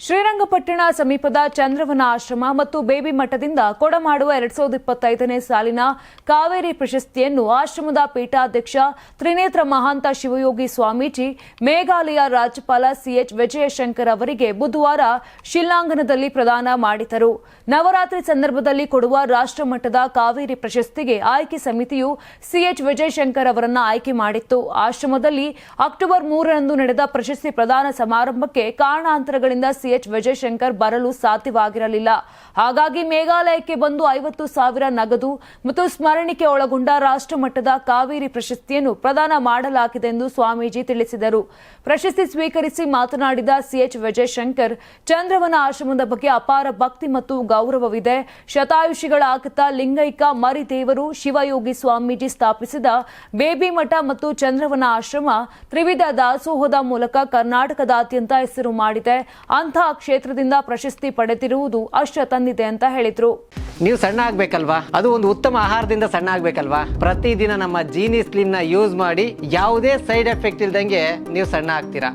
ಶ್ರೀರಂಗಪಟ್ಟಣ ಸಮೀಪದ ಚಂದ್ರವನ ಆಶ್ರಮ ಮತ್ತು ಬೇಬಿ ಮಠದಿಂದ ಕೊಡಮಾಡುವ ಎರಡ್ ಸಾವಿರದ ಇಪ್ಪತ್ತೈದನೇ ಸಾಲಿನ ಕಾವೇರಿ ಪ್ರಶಸ್ತಿಯನ್ನು ಆಶ್ರಮದ ಪೀಠಾಧ್ಯಕ್ಷ ತ್ರಿನೇತ್ರ ಮಹಾಂತ ಶಿವಯೋಗಿ ಸ್ವಾಮೀಜಿ, ಮೇಘಾಲಯ ರಾಜ್ಯಪಾಲ ಸಿಎಚ್ ವಿಜಯಶಂಕರ್ ಅವರಿಗೆ ಬುಧವಾರ ಶಿಲ್ಲಾಂಗನದಲ್ಲಿ ಪ್ರದಾನ ಮಾಡಿದರು. ನವರಾತ್ರಿ ಸಂದರ್ಭದಲ್ಲಿ ಕೊಡುವ ರಾಷ್ಟ್ರಮಟ್ಟದ ಕಾವೇರಿ ಪ್ರಶಸ್ತಿಗೆ ಆಯ್ಕೆ ಸಮಿತಿಯು ಸಿಎಚ್ ವಿಜಯಶಂಕರ್ ಅವರನ್ನು ಆಯ್ಕೆ ಮಾಡಿತ್ತು. ಆಶ್ರಮದಲ್ಲಿ ಅಕ್ಟೋಬರ್ ಮೂರರಂದು ನಡೆದ ಪ್ರಶಸ್ತಿ ಪ್ರದಾನ ಸಮಾರಂಭಕ್ಕೆ ಕಾರಣಾಂತರಗಳಿಂದ ಸಿಎಚ್ ವಿಜಯಶಂಕರ್ ಬರಲು ಸಾಧ್ಯವಾಗಿರಲಿಲ್ಲ. ಹಾಗಾಗಿ ಮೇಘಾಲಯಕ್ಕೆ ಬಂದು ಐವತ್ತು ಸಾವಿರ ನಗದು ಮತ್ತು ಸ್ಮರಣಿಕೆ ಒಳಗೊಂಡ ರಾಷ್ಟ್ರಮಟ್ಟದ ಕಾವೇರಿ ಪ್ರಶಸ್ತಿಯನ್ನು ಪ್ರದಾನ ಮಾಡಲಾಗಿದೆ ಎಂದು ಸ್ವಾಮೀಜಿ ತಿಳಿಸಿದರು. ಪ್ರಶಸ್ತಿ ಸ್ವೀಕರಿಸಿ ಮಾತನಾಡಿದ ಸಿಎಚ್ ವಿಜಯಶಂಕರ್, ಚಂದ್ರವನ ಆಶ್ರಮದ ಬಗ್ಗೆ ಅಪಾರ ಭಕ್ತಿ ಮತ್ತು ಗೌರವವಿದೆ. ಶತಾಯುಷಿಗಳ ಆಕತ ಲಿಂಗೈಕ ಮರಿದೇವರು ಶಿವಯೋಗಿ ಸ್ವಾಮೀಜಿ ಸ್ಥಾಪಿಸಿದ ಬೇಬಿ ಮಠ ಮತ್ತು ಚಂದ್ರವನ ಆಶ್ರಮ ತ್ರಿವಿಧ ದಾಸೋಹದ ಮೂಲಕ ಕರ್ನಾಟಕದಾದ್ಯಂತ ಹೆಸರು ಮಾಡಿದೆ. ಅಂತಹ ಕ್ಷೇತ್ರದಿಂದ ಪ್ರಶಸ್ತಿ ಪಡೆದಿರುವುದು ಅಷ್ಟ ತಂದಿದೆ ಅಂತ ಹೇಳಿದ್ರು. ನೀವು ಸಣ್ಣ ಆಗ್ಬೇಕಲ್ವಾ? ಅದು ಒಂದು ಉತ್ತಮ ಆಹಾರದಿಂದ ಸಣ್ಣ ಆಗ್ಬೇಕಲ್ವಾ? ಪ್ರತಿದಿನ ನಮ್ಮ ಜೀನಿ ಸ್ಲಿಮ್ನ ಯೂಸ್ ಮಾಡಿ ಯಾವುದೇ ಸೈಡ್ ಎಫೆಕ್ಟ್ ಇಲ್ದಂಗೆ ನೀವು ಸಣ್ಣ ಆಗ್ತೀರಾ?